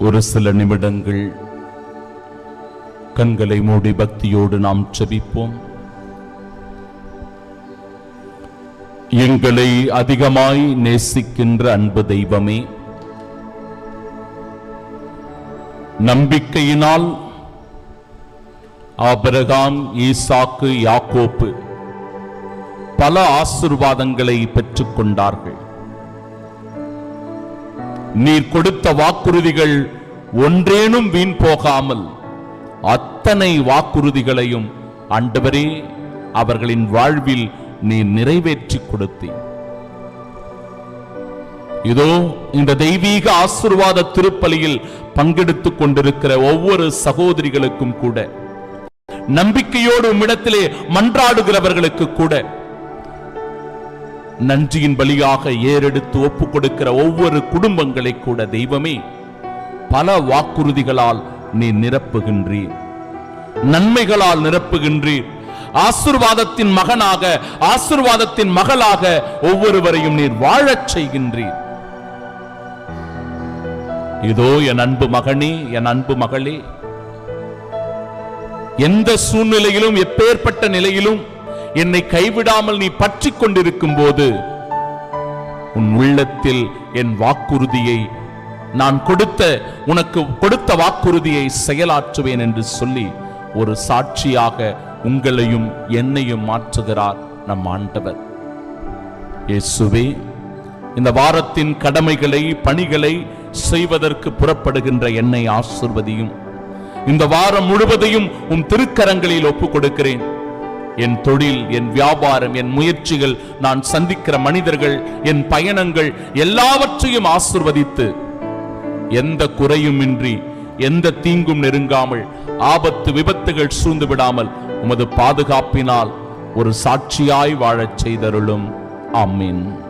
ஒரு சில நிமிடங்கள் கண்களை மூடி பக்தியோடு நாம் செபிப்போம் எங்களை அதிகமாய் நேசிக்கின்ற அன்பு தெய்வமே நம்பிக்கையினால் ஆபரகாம் ஈசாக்கு யாக்கோப்பு பல ஆசிர்வாதங்களை பெற்றுக் கொண்டார்கள் நீர் கொடுத்த வாக்குறுதிகள் ஒன்றேனும் வீண் போகாமல் அத்தனை வாக்குறுதிகளையும் ஆண்டவரே அவர்களின் வாழ்வில் நீ நிறைவேற்றி கொடுத்தீர். இதோ இந்த தெய்வீக ஆசிர்வாத திருப்பலியில் பங்கெடுத்துக் கொண்டிருக்கிற ஒவ்வொரு சகோதரிகளுக்கும் கூட நம்பிக்கையோடு உம்மிடத்திலே மன்றாடுகிறவர்களுக்கு கூட நன்றியின் பலியாக ஏறெடுத்து ஒப்பு கொடுக்கிற ஒவ்வொரு குடும்பங்களை கூட தெய்வமே பல வாக்குறுதிகளால் நீ நிரப்புகின்றீர். நன்மைகளால் நிரப்புகின்றீர். ஆசிர்வாதத்தின் மகனாக ஆசிர்வாதத்தின் மகளாக ஒவ்வொருவரையும் நீர் வாழச் செய்கின்றீர். இதோ என் அன்பு மகனே என் அன்பு மகளே. எந்த சூழ்நிலையிலும் எப்பேற்பட்ட நிலையிலும் என்னை கைவிடாமல் நீ பற்றி கொண்டிருக்கும் போது உன் உள்ளத்தில் என் வாக்குறுதியை நான் கொடுத்த உனக்கு கொடுத்த வாக்குறுதியை செயலாற்றுவேன் என்று சொல்லி ஒரு சாட்சியாக உங்களையும் என்னையும் மாற்றுகிறார் நம் ஆண்டவர். இயேசுவே இந்த வாரத்தின் கடமைகளை பணிகளை செய்வதற்கு புறப்படுகின்ற என்னை ஆசிர்வதியும். இந்த வாரம் முழுவதையும் உன் திருக்கரங்களில் ஒப்புக் கொடுக்கிறேன் என் தொழில் என் வியாபாரம் என் முயற்சிகள் நான் சந்திக்கிற மனிதர்கள் என் பயணங்கள் எல்லாவற்றையும் ஆசிர்வதித்து எந்த குறையுமின்றி எந்த தீங்கும் நெருங்காமல் ஆபத்து விபத்துகள் சூழ்ந்து விடாமல் உமது பாதுகாப்பினால் ஒரு சாட்சியாய் வாழச் செய்தருளும். ஆமீன்.